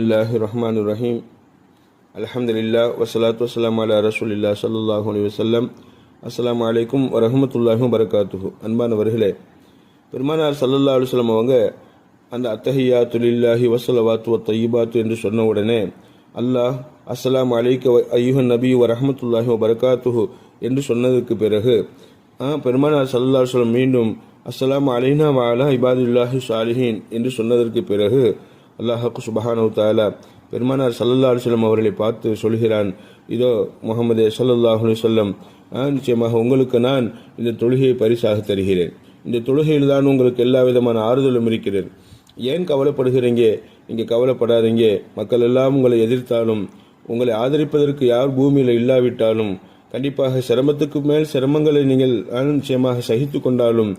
இல்லாஹி ரஹ்மான் ரஹீம் அலஹம்துல்லா வசலாத் வசலாம் அலா ரசூலில்லா சல்லாஹூ அலி வசல்லம் அஸ்லாம் வலைக்கும் வரஹமத்துல்லாஹும் வரகாத்துஹு அன்பானவர்களே பெருமானார் சல்லல்லா அலுவலம் அவங்க அந்த அத்தஹியா துலில்லாஹி வசலவாத்து தையிபாத்து என்று சொன்ன உடனே அல்லாஹ் அஸ்லாம் அலைக்க ஐயுஹன் நபி வரஹமத்துல்லாஹி வரகாத்துஹு என்று சொன்னதுக்கு பிறகு பெருமானார் சல்லல்லா அலுவலம் மீண்டும் அஸ்லாம் அலைனா வாலா இபாதுல்லாஹி சாலிஹின் என்று சொன்னதற்கு பிறகு அல்லாஹாக்கு சுபஹானு தாலா பெருமானார் சல்லல்லா அலுவலம் அவர்களை பார்த்து சொல்கிறான் இதோ முகமது சல்லல்லாஹு அலைஹி நிச்சயமாக உங்களுக்கு நான் இந்த தொழுகையை பரிசாக தருகிறேன். இந்த தொழுகையில் தான் உங்களுக்கு எல்லா விதமான ஆறுதலும் இருக்கிறது. ஏன் கவலைப்படுகிறீங்க? இங்கே கவலைப்படாதீங்க. மக்கள் எல்லாம் உங்களை எதிர்த்தாலும் உங்களை ஆதரிப்பதற்கு யார் பூமியில் இல்லாவிட்டாலும் கண்டிப்பாக சிரமத்துக்கு மேல் சிரமங்களை நீங்கள் நிச்சயமாக சகித்து கொண்டாலும்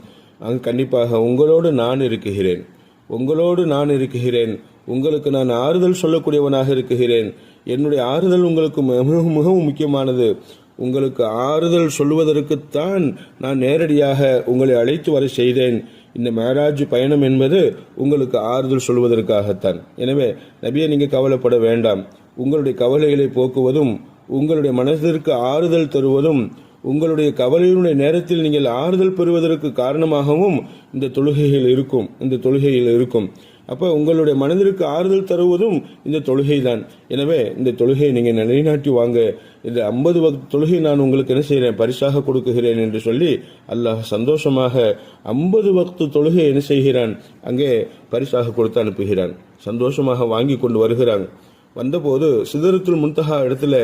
அங்கு கண்டிப்பாக உங்களோடு நான் இருக்குகிறேன் உங்களோடு நான் இருக்குகிறேன் உங்களுக்கு நான் ஆறுதல் சொல்லக்கூடியவனாக இருக்குகிறேன் என்னுடைய ஆறுதல் உங்களுக்கு மிகவும் மிகவும் முக்கியமானது. உங்களுக்கு ஆறுதல் சொல்லுவதற்குத்தான் நான் நேரடியாக உங்களை அழைத்து வர செய்தேன். இந்த மேராஜ் பயணம் என்பது உங்களுக்கு ஆறுதல் சொல்வதற்காகத்தான் எனவே நபியை நீங்கள் கவலைப்பட வேண்டாம். உங்களுடைய கவலைகளை போக்குவதும் உங்களுடைய மனதிற்கு ஆறுதல் தருவதும் உங்களுடைய கவலையினுடைய நேரத்தில் நீங்கள் ஆறுதல் பெறுவதற்கு காரணமாகவும் இந்த தொழுகைகள் இருக்கும் இந்த தொழுகையில் இருக்கும். அப்போ உங்களுடைய மனதிற்கு ஆறுதல் தருவதும் இந்த தொழுகை தான் எனவே இந்த தொழுகையை நீங்கள் நிலைநாட்டி வாங்க. இந்த ஐம்பது வகுப்பு தொழுகை நான் உங்களுக்கு என்ன செய்கிறேன் பரிசாக கொடுக்குகிறேன் என்று சொல்லி அல்லாஹ் சந்தோஷமாக ஐம்பது வக்து தொழுகை என்ன செய்கிறான்? அங்கே பரிசாக கொடுத்து அனுப்புகிறான். சந்தோஷமாக வாங்கி கொண்டு வருகிறாங்க வந்தபோது சிதறத்துல் முன்தஹா இடத்துல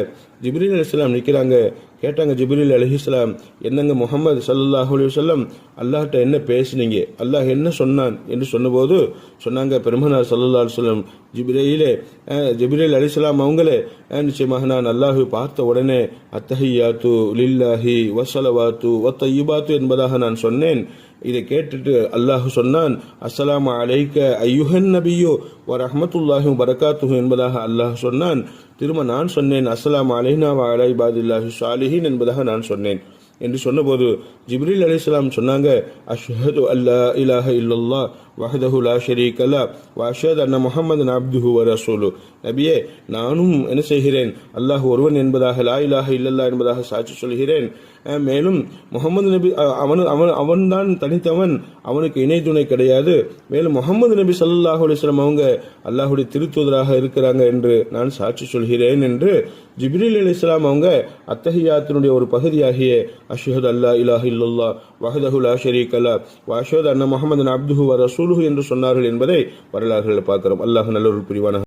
ஜிப்ரீல் அலிஸ்லாம் நிற்கிறாங்க. கேட்டாங்க ஜிப்ரீல் அலிஹிஸ்லாம் என்னங்க முகமது சல்லாஹ் அலைஹி வஸல்லம்? என்ன பேசுனீங்க? அல்லாஹ் என்ன சொன்னான்? என்று சொன்னபோது சொன்னாங்க பெருமனார் சல்லா அலுவலம் ஜிப்ரேயிலே ஜிப்ரீல் அலிஸ்லாம் அவங்களே நிச்சயமாக நான் அல்லாஹு பார்த்த உடனே அத்தஹியாத்து லில்லாஹி வசலவாத்து வத்தையிபாத்து என்பதாக நான் சொன்னேன். இதை கேட்டுட்டு அல்லாஹ் சொன்னான் அஸ்ஸலாமு அலைக்க ஐயுஹன் நபியோ வ ரஹ்மத்துல்லாஹி வரகாத்துஹு என்பதாக அல்லாஹ் சொன்னான். திரும்ப நான் சொன்னேன் அஸ்லாம் அலைனா வ சாலிஹின் என்பதாக நான் சொன்னேன். என்று சொன்னபோது ஜிப்ரீல் அலைஹிஸ்ஸலாம் சொன்னாங்க அஷ்ஹது அல்லா இலாஹ இல்லல்லா வஹதஹு லா ஷரீக லா அன்ன முகமது அப்துஹு வ ரசூலு. நபியே நானும் என்ன செய்கிறேன்? அல்லாஹ் ஒருவன் என்பதாக லா இலாஹ இல்லல்லா என்பதாக சாட்சி சொல்கிறேன். மேலும் முகமது நபி அவன் அவன் அவன்தான் தனித்தவன் அவனுக்கு இணை துணை கிடையாது. மேலும் முகமது நபி சல்லாஹ் அலிஸ்லாம் அவங்க அல்லாஹுடைய திருத்தூதராக இருக்கிறாங்க என்று நான் சாட்சி சொல்கிறேன் என்று ஜிப்ரில் அலி இஸ்லாம் அவங்க அத்தஹியாத்தினுடைய ஒரு பகுதியாகிய அஷ்ஹத் அல்லா இலாஹ இல்லல்லா வஹதஹு லா ஷரீக லா வ அன்ன முகமது அப்துஹு வ ரசூலுஹு என்று சொன்னார்கள் என்பதை வரலாறுகளில் பார்க்கிறோம். அல்லாஹ் நல்ல ஒரு புரிவான